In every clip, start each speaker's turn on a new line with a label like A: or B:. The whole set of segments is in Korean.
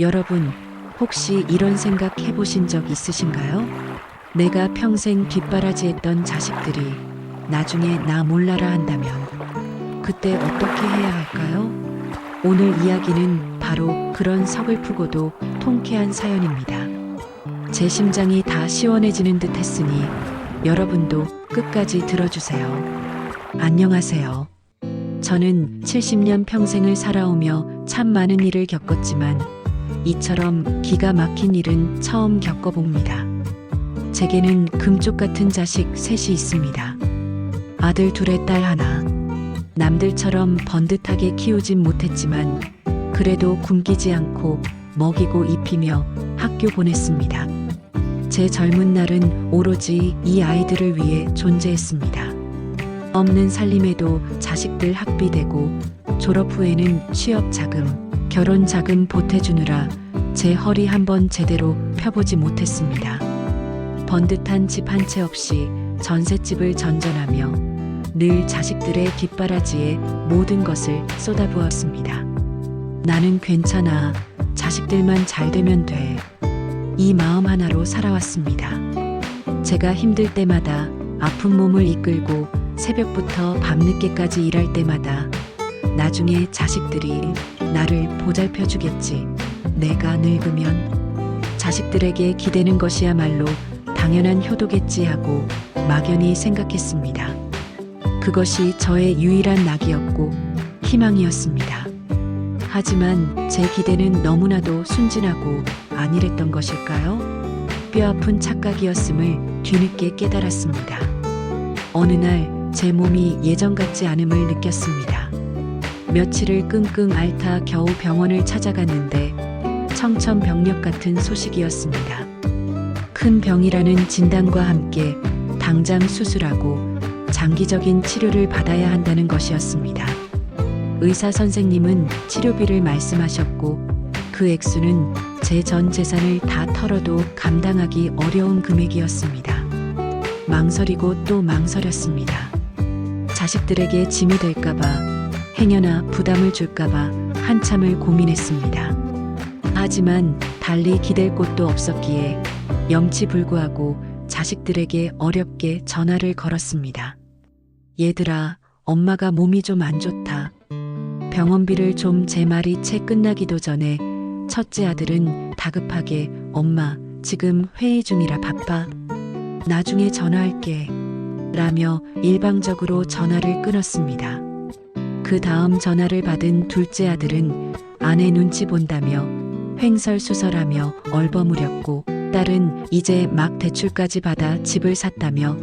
A: 여러분, 혹시 이런 생각 해보신 적 있으신가요? 내가 평생 뒷바라지했던 자식들이 나중에 나 몰라라 한다면 그때 어떻게 해야 할까요? 오늘 이야기는 바로 그런 서글프고도 통쾌한 사연입니다. 제 심장이 다 시원해지는 듯 했으니 여러분도 끝까지 들어주세요. 안녕하세요. 저는 70년 평생을 살아오며 참 많은 일을 겪었지만 이처럼 기가 막힌 일은 처음 겪어봅니다. 제게는 금쪽 같은 자식 셋이 있습니다. 아들 둘에 딸 하나. 남들처럼 번듯하게 키우진 못했지만 그래도 굶기지 않고 먹이고 입히며 학교 보냈습니다. 제 젊은 날은 오로지 이 아이들을 위해 존재했습니다. 없는 살림에도 자식들 학비 대고 졸업 후에는 취업 자금, 결혼 자금 보태주느라 제 허리 한번 제대로 펴보지 못했습니다. 번듯한 집 한 채 없이 전셋집을 전전하며 늘 자식들의 뒷바라지에 모든 것을 쏟아부었습니다. 나는 괜찮아. 자식들만 잘 되면 돼. 이 마음 하나로 살아왔습니다. 제가 힘들 때마다 아픈 몸을 이끌고 새벽부터 밤늦게까지 일할 때마다 나중에 자식들이 나를 보살펴 주겠지. 내가 늙으면 자식들에게 기대는 것이야말로 당연한 효도겠지 하고 막연히 생각했습니다. 그것이 저의 유일한 낙이었고 희망이었습니다. 하지만 제 기대는 너무나도 순진하고 안일했던 것일까요? 뼈아픈 착각이었음을 뒤늦게 깨달았습니다. 어느 날 제 몸이 예전 같지 않음을 느꼈습니다. 며칠을 끙끙 앓다 겨우 병원을 찾아갔는데 청천벽력 같은 소식이었습니다. 큰 병이라는 진단과 함께 당장 수술하고 장기적인 치료를 받아야 한다는 것이었습니다. 의사 선생님은 치료비를 말씀하셨고 그 액수는 제 전 재산을 다 털어도 감당하기 어려운 금액이었습니다. 망설이고 또 망설였습니다. 자식들에게 짐이 될까봐 행여나 부담을 줄까봐 한참을 고민했습니다. 하지만 달리 기댈 곳도 없었기에 염치 불구하고 자식들에게 어렵게 전화를 걸었습니다. 얘들아, 엄마가 몸이 좀 안 좋다. 병원비를 좀 제 말이 채 끝나기도 전에 첫째 아들은 다급하게 엄마, 지금 회의 중이라 바빠. 나중에 전화할게. 라며 일방적으로 전화를 끊었습니다. 그 다음 전화를 받은 둘째 아들은 아내 눈치 본다며 횡설수설하며 얼버무렸고 딸은 이제 막 대출까지 받아 집을 샀다며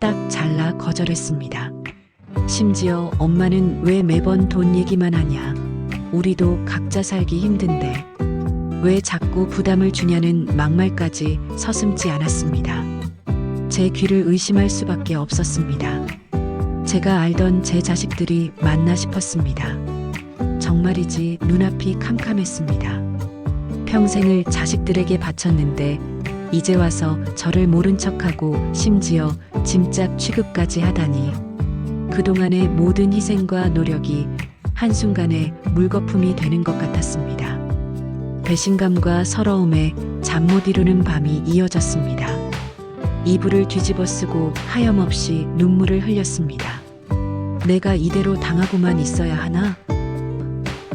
A: 딱 잘라 거절했습니다. 심지어 엄마는 왜 매번 돈 얘기만 하냐. 우리도 각자 살기 힘든데. 왜 자꾸 부담을 주냐는 막말까지 서슴지 않았습니다. 제 귀를 의심할 수밖에 없었습니다. 제가 알던 제 자식들이 맞나 싶었습니다. 정말이지 눈앞이 캄캄했습니다. 평생을 자식들에게 바쳤는데 이제 와서 저를 모른 척하고 심지어 짐짝 취급까지 하다니 그동안의 모든 희생과 노력이 한순간에 물거품이 되는 것 같았습니다. 배신감과 서러움에 잠 못 이루는 밤이 이어졌습니다. 이불을 뒤집어 쓰고 하염없이 눈물을 흘렸습니다. 내가 이대로 당하고만 있어야 하나?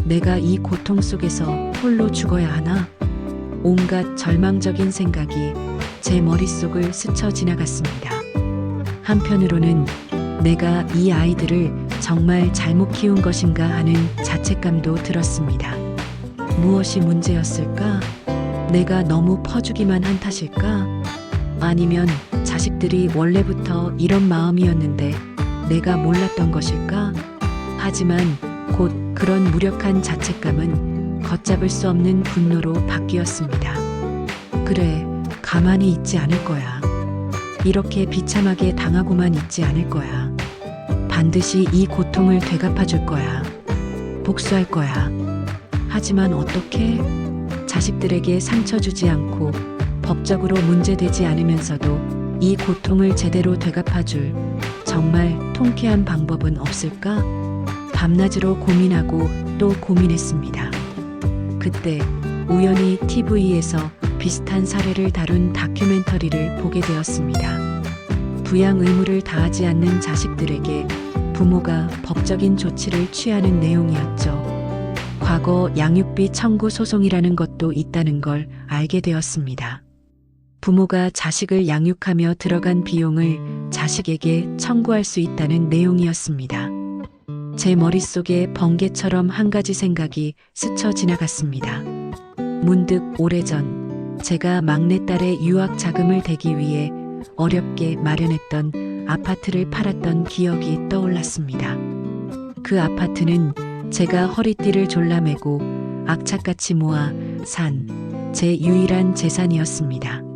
A: 내가 이 고통 속에서 홀로 죽어야 하나? 온갖 절망적인 생각이 제 머릿속을 스쳐 지나갔습니다. 한편으로는 내가 이 아이들을 정말 잘못 키운 것인가 하는 자책감도 들었습니다. 무엇이 문제였을까? 내가 너무 퍼주기만 한 탓일까? 아니면 자식들이 원래부터 이런 마음이었는데 내가 몰랐던 것일까? 하지만 곧 그런 무력한 자책감은 걷잡을 수 없는 분노로 바뀌었습니다. 그래, 가만히 있지 않을 거야. 이렇게 비참하게 당하고만 있지 않을 거야. 반드시 이 고통을 되갚아 줄 거야. 복수할 거야. 하지만 어떻게? 자식들에게 상처 주지 않고 법적으로 문제되지 않으면서도 이 고통을 제대로 되갚아 줄 정말 통쾌한 방법은 없을까? 밤낮으로 고민하고 또 고민했습니다. 그때 우연히 TV에서 비슷한 사례를 다룬 다큐멘터리를 보게 되었습니다. 부양 의무를 다하지 않는 자식들에게 부모가 법적인 조치를 취하는 내용이었죠. 과거 양육비 청구 소송이라는 것도 있다는 걸 알게 되었습니다. 부모가 자식을 양육하며 들어간 비용을 자식에게 청구할 수 있다는 내용이었습니다. 제 머릿속에 번개처럼 한 가지 생각이 스쳐 지나갔습니다. 문득 오래전 제가 막내딸의 유학 자금을 대기 위해 어렵게 마련했던 아파트를 팔았던 기억이 떠올랐습니다. 그 아파트는 제가 허리띠를 졸라매고 악착같이 모아 산 제 유일한 재산이었습니다.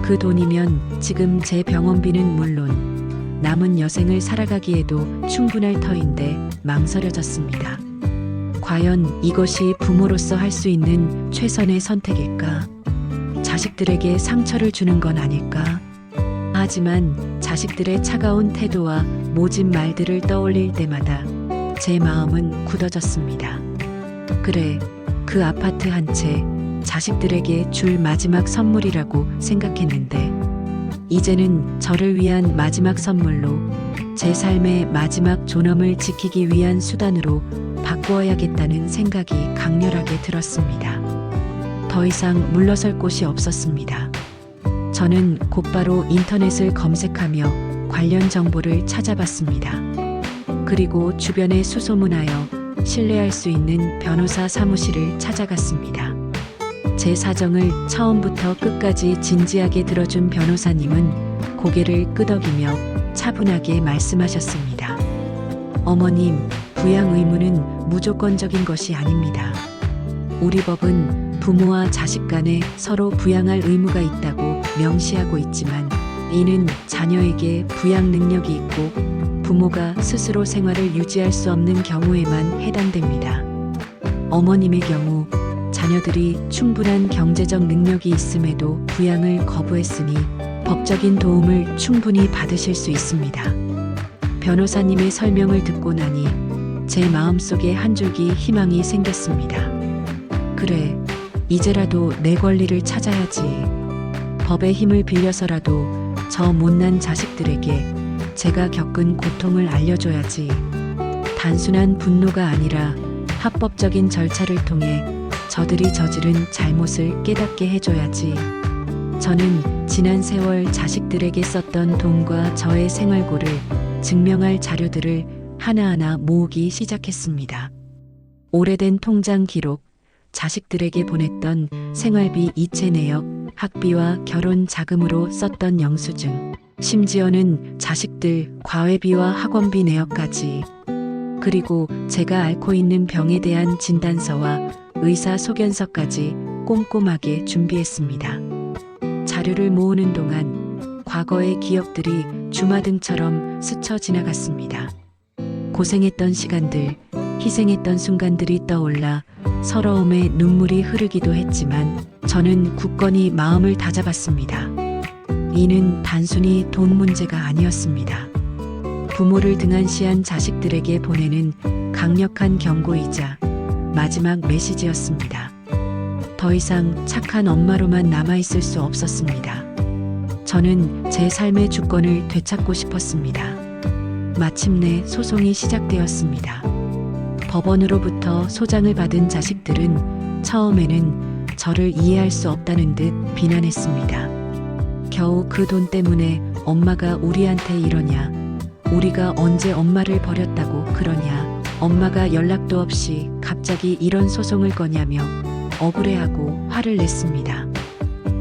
A: 그 돈이면 지금 제 병원비는 물론 남은 여생을 살아가기에도 충분할 터인데 망설여졌습니다. 과연 이것이 부모로서 할 수 있는 최선의 선택일까? 자식들에게 상처를 주는 건 아닐까? 하지만 자식들의 차가운 태도와 모진 말들을 떠올릴 때마다 제 마음은 굳어졌습니다. 그래, 그 아파트 한 채 자식들에게 줄 마지막 선물이라고 생각했는데, 이제는 저를 위한 마지막 선물로 제 삶의 마지막 존엄을 지키기 위한 수단으로 바꾸어야겠다는 생각이 강렬하게 들었습니다. 더 이상 물러설 곳이 없었습니다. 저는 곧바로 인터넷을 검색하며 관련 정보를 찾아봤습니다. 그리고 주변에 수소문하여 신뢰할 수 있는 변호사 사무실을 찾아갔습니다. 제 사정을 처음부터 끝까지 진지하게 들어준 변호사님은 고개를 끄덕이며 차분하게 말씀하셨습니다. 어머님, 부양 의무는 무조건적인 것이 아닙니다. 우리 법은 부모와 자식 간에 서로 부양할 의무가 있다고 명시하고 있지만 이는 자녀에게 부양 능력이 있고 부모가 스스로 생활을 유지할 수 없는 경우에만 해당됩니다. 어머님의 경우 자녀들이 충분한 경제적 능력이 있음에도 부양을 거부했으니 법적인 도움을 충분히 받으실 수 있습니다. 변호사님의 설명을 듣고 나니 제 마음속에 한 줄기 희망이 생겼습니다. 그래, 이제라도 내 권리를 찾아야지. 법의 힘을 빌려서라도 저 못난 자식들에게 제가 겪은 고통을 알려줘야지. 단순한 분노가 아니라 합법적인 절차를 통해 저들이 저지른 잘못을 깨닫게 해줘야지. 저는 지난 세월 자식들에게 썼던 돈과 저의 생활고를 증명할 자료들을 하나하나 모으기 시작했습니다. 오래된 통장 기록, 자식들에게 보냈던 생활비 이체 내역, 학비와 결혼 자금으로 썼던 영수증, 심지어는 자식들 과외비와 학원비 내역까지. 그리고 제가 앓고 있는 병에 대한 진단서와 의사 소견서까지 꼼꼼하게 준비했습니다. 자료를 모으는 동안 과거의 기억들이 주마등처럼 스쳐 지나갔습니다. 고생했던 시간들, 희생했던 순간들이 떠올라 서러움에 눈물이 흐르기도 했지만 저는 굳건히 마음을 다잡았습니다. 이는 단순히 돈 문제가 아니었습니다. 부모를 등한시한 자식들에게 보내는 강력한 경고이자 마지막 메시지였습니다. 더 이상 착한 엄마로만 남아있을 수 없었습니다. 저는 제 삶의 주권을 되찾고 싶었습니다. 마침내 소송이 시작되었습니다. 법원으로부터 소장을 받은 자식들은 처음에는 저를 이해할 수 없다는 듯 비난했습니다. 겨우 그 돈 때문에 엄마가 우리한테 이러냐? 우리가 언제 엄마를 버렸다고 그러냐? 엄마가 연락도 없이 갑자기 이런 소송을 거냐며 억울해하고 화를 냈습니다.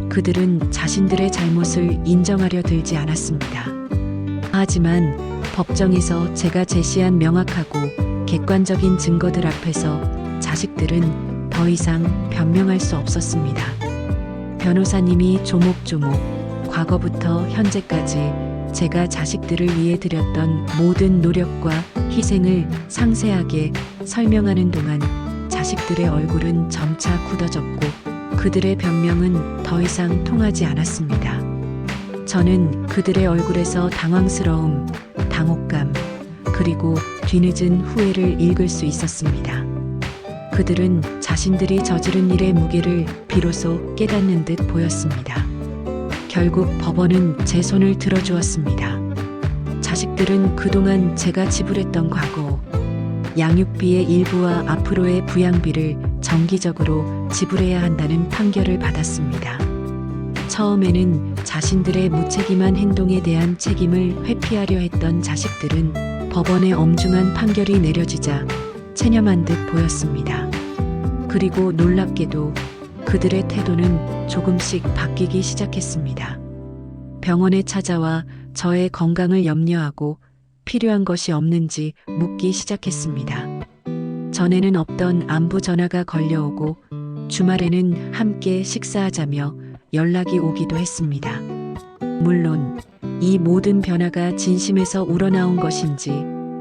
A: 그들은 자신들의 잘못을 인정하려 들지 않았습니다. 하지만 법정에서 제가 제시한 명확하고 객관적인 증거들 앞에서 자식들은 더 이상 변명할 수 없었습니다. 변호사님이 조목조목 과거부터 현재까지 제가 자식들을 위해 드렸던 모든 노력과 희생을 상세하게 설명하는 동안 자식들의 얼굴은 점차 굳어졌고 그들의 변명은 더 이상 통하지 않았습니다. 저는 그들의 얼굴에서 당황스러움, 당혹감, 그리고 뒤늦은 후회를 읽을 수 있었습니다. 그들은 자신들이 저지른 일의 무게를 비로소 깨닫는 듯 보였습니다. 결국 법원은 제 손을 들어주었습니다. 자식들은 그동안 제가 지불했던 과거, 양육비의 일부와 앞으로의 부양비를 정기적으로 지불해야 한다는 판결을 받았습니다. 처음에는 자신들의 무책임한 행동에 대한 책임을 회피하려 했던 자식들은 법원의 엄중한 판결이 내려지자 체념한 듯 보였습니다. 그리고 놀랍게도 그들의 태도는 조금씩 바뀌기 시작했습니다. 병원에 찾아와 저의 건강을 염려하고 필요한 것이 없는지 묻기 시작했습니다. 전에는 없던 안부 전화가 걸려오고 주말에는 함께 식사하자며 연락이 오기도 했습니다. 물론 이 모든 변화가 진심에서 우러나온 것인지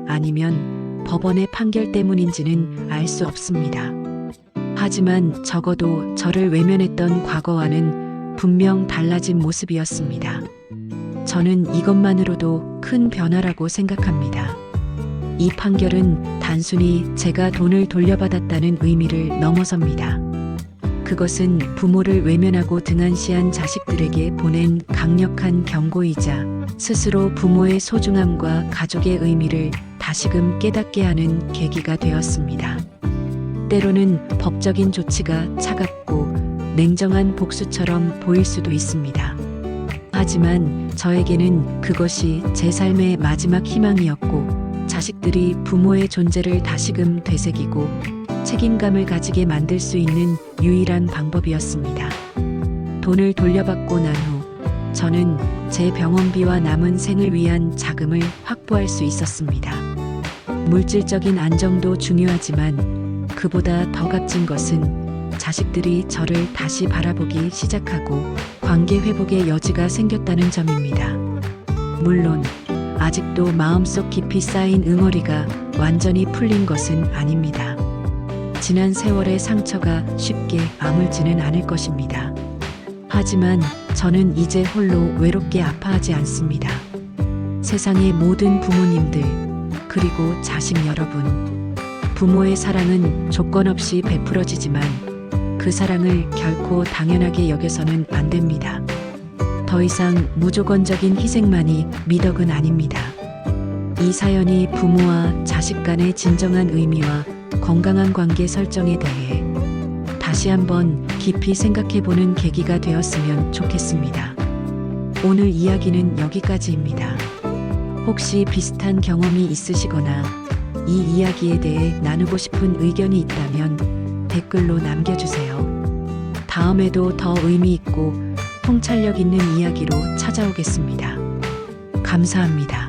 A: 아니면 법원의 판결 때문인지는 알 수 없습니다. 하지만 적어도 저를 외면했던 과거와는 분명 달라진 모습이었습니다. 저는 이것만으로도 큰 변화라고 생각합니다. 이 판결은 단순히 제가 돈을 돌려받았다는 의미를 넘어섭니다. 그것은 부모를 외면하고 등한시한 자식들에게 보낸 강력한 경고이자 스스로 부모의 소중함과 가족의 의미를 다시금 깨닫게 하는 계기가 되었습니다. 때로는 법적인 조치가 차갑고 냉정한 복수처럼 보일 수도 있습니다. 하지만 저에게는 그것이 제 삶의 마지막 희망이었고 자식들이 부모의 존재를 다시금 되새기고 책임감을 가지게 만들 수 있는 유일한 방법이었습니다. 돈을 돌려받고 난 후 저는 제 병원비와 남은 생을 위한 자금을 확보할 수 있었습니다. 물질적인 안정도 중요하지만 그보다 더 값진 것은 자식들이 저를 다시 바라보기 시작하고 관계 회복의 여지가 생겼다는 점입니다. 물론 아직도 마음속 깊이 쌓인 응어리가 완전히 풀린 것은 아닙니다. 지난 세월의 상처가 쉽게 아물지는 않을 것입니다. 하지만 저는 이제 홀로 외롭게 아파하지 않습니다. 세상의 모든 부모님들, 그리고 자식 여러분. 부모의 사랑은 조건 없이 베풀어지지만 그 사랑을 결코 당연하게 여겨서는 안 됩니다. 더 이상 무조건적인 희생만이 미덕은 아닙니다. 이 사연이 부모와 자식 간의 진정한 의미와 건강한 관계 설정에 대해 다시 한번 깊이 생각해 보는 계기가 되었으면 좋겠습니다. 오늘 이야기는 여기까지입니다. 혹시 비슷한 경험이 있으시거나 이 이야기에 대해 나누고 싶은 의견이 있다면 댓글로 남겨주세요. 다음에도 더 의미 있고 통찰력 있는 이야기로 찾아오겠습니다. 감사합니다.